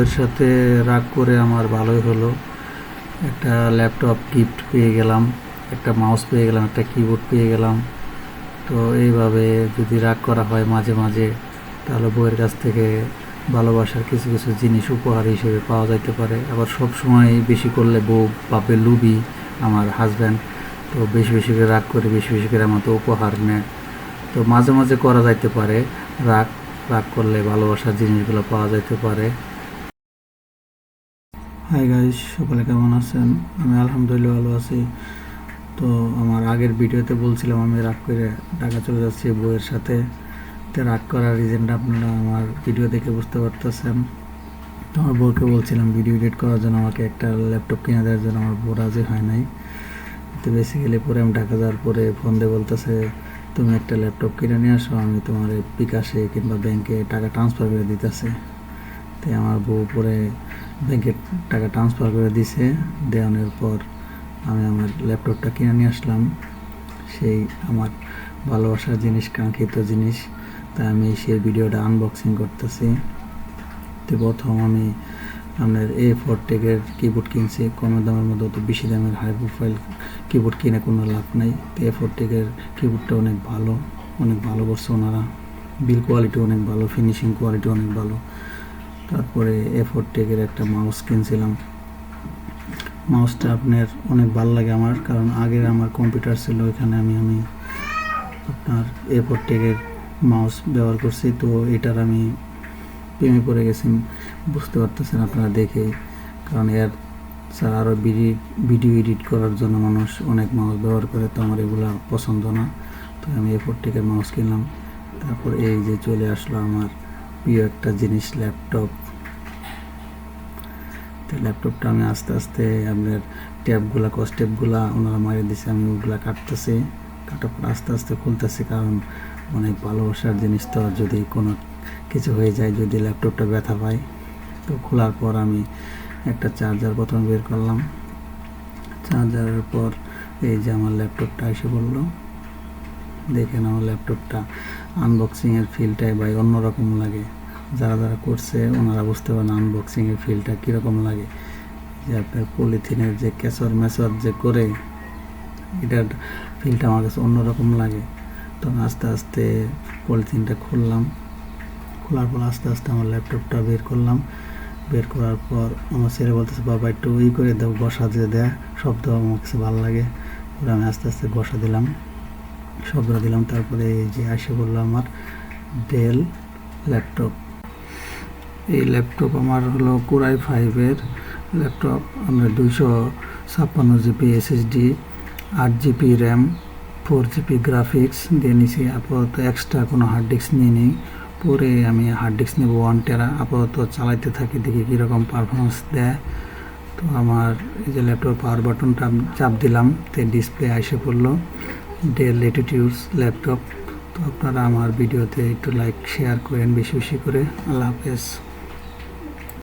ওর সাথে রাগ করে আমার ভালোই হলো। একটা ল্যাপটপ গিফট পেয়ে গেলাম, একটা মাউস পেয়ে গেলাম, একটা কিবোর্ড পেয়ে গেলাম। তো এইভাবে যদি রাগ করা হয় মাঝে মাঝে, তাহলে বউয়ের কাছ থেকে ভালোবাসার কিছু কিছু জিনিস উপহার হিসেবে পাওয়া যাইতে পারে। আবার সব সময় বেশি করলে বউ বাপে লুবি আমার হাজব্যান্ড তো বেশি বেশি করে রাগ করে, বেশি বেশি করে আমার তো উপহার নেয়। তো মাঝে মাঝে করা যাইতে পারে, রাগ রাগ করলে ভালোবাসার জিনিসগুলো পাওয়া যাইতে পারে। হাই গাইস সকলে কেমন আছেন? আমি আলহামদুলিল্লাহ ভালো আছি। তো আমার আগের ভিডিওতে বলছিলাম আমি রাগ করে ঢাকা চলে যাচ্ছি বউয়ের সাথে। তো রাগ করার রিজনটা আপনারা আমার ভিডিও দেখে বুঝতে পারতেছেন। তো আমার বউকে বলছিলাম ভিডিও এডিট করার জন্য আমাকে একটা ল্যাপটপ কিনে দেওয়ার জন্য আমার বউ রাজি হয় নাই। তো বেসিক্যালি পরে আমি ঢাকা যাওয়ার পরে ফোন দিয়ে বলতেছে, তুমি একটা ল্যাপটপ কিনে নিয়ে আসো, আমি তোমার বিকাশে কিংবা ব্যাংকে টাকা ট্রান্সফার করে দিতেছে। তো আমার বউ পরে ব্যাংকে টাকা ট্রান্সফার করে দিছে। দেওয়ানোর পর আমি আমার ল্যাপটপটা কিনে নিয়ে আসলাম। সেই আমার ভালোবাসার জিনিস, কাঙ্ক্ষিত জিনিস। তাই আমি সেই ভিডিওটা আনবক্সিং করতেছি। তো প্রথম আমি আপনার এ ফোর টেকের কিবোর্ড কিনছি। কম দামের মধ্যে তো বেশি দামের হাই প্রোফাইল কিবোর্ড কিনে কোনো লাভ নাই। তো এ ফোর টেকের কিবোর্ডটা অনেক ভালো অনেক ভালো করছে ওনারা। বিল কোয়ালিটি অনেক ভালো ফিনিশিং কোয়ালিটি অনেক ভালো। তারপরে এ ফোর টেকের একটা মাউস কিনছিলাম। মাউসটা আপনার অনেক ভালো লাগে আমার, কারণ আগের আমার কম্পিউটার ছিল এখানে আমি আমি আপনার এ ফোর টেকের মাউস ব্যবহার করছি, তো এটার আমি প্রেমে পড়ে গেছি, বুঝতে পারতেছেন আপনারা দেখে। কারণ এর ছাড়া আরও ভিডিও এডিট করার জন্য মানুষ অনেক মাউস ব্যবহার করে, তো আমার এগুলো পছন্দ না। তো আমি এ ফোর টেকের মাউস কিনলাম, তারপর এই যে চলে আসলো আমার প্রিয় একটা জিনিস ল্যাপটপ তো ল্যাপটপটা আমি আস্তে আস্তে আপনার ট্যাবগুলা কস ট্যাবগুলা ওনারা মারিয়ে দিছে, আমি ওগুলা কাটতেছি। কাটার পর আস্তে আস্তে খুলতেছি, কারণ অনেক ভালোবাসার জিনিস তো যদি কোনো কিছু হয়ে যায়, যদি ল্যাপটপটা ব্যথা পায়। তো খোলার পর আমি একটা চার্জার প্রথমে বের করলাম। চার্জারের পর এই যে আমার ল্যাপটপটা এসে বলল দেখেন আমার ল্যাপটপটা। আনবক্সিংয়ের ফিলটাই ভাই অন্যরকম লাগে। যারা যারা করছে, ওনারা বুঝতে পারেন আনবক্সিংয়ের ফিলটা কীরকম লাগে। যে আপনার পলিথিনের যে কেসর মেসর যে করে, এটার ফিলটা আমার কাছে অন্যরকম লাগে। তো আমি আস্তে আস্তে পলিথিনটা খুললাম। খোলার পর আস্তে আস্তে আমার ল্যাপটপটা বের করলাম। বের করার পর আমার ছেলে বলতেছে, বাবা, একটু ই করে দাও বসা দিয়ে দেয়। শব্দ আমার কাছে ভালো লাগে। পরে আমি আস্তে আস্তে বসা দিলাম। শব্দ দিলাম। তারপরে যে আসে বলল আমার ডেল ল্যাপটপ এই ল্যাপটপ আমার হলো কোরাই ফাইভের ল্যাপটপ আমরা দুইশো ছাপ্পান্ন জিবি এসএসডি আট GB RAM four GB graphics দিয়ে নিছি আপাতত এক্সট্রা কোনো হার্ড ডিস্ক নিয়ে নিই। পরে আমি হার্ড ডিস্ক নেব ওয়ান টেরা আপাতত চালাইতে থাকি, দেখি কীরকম পারফরমেন্স দেয়। তো আমার এই যে ল্যাপটপ পাওয়ার বাটনটা চাপ দিলাম তো ডিসপ্লে এসে পড়ল। ডেল লেটিটিউডস ল্যাপটপ তো আপনারা আমার ভিডিওতে একটু লাইক শেয়ার করেন বেশি বেশি করে। আল্লাহ হাফেজ।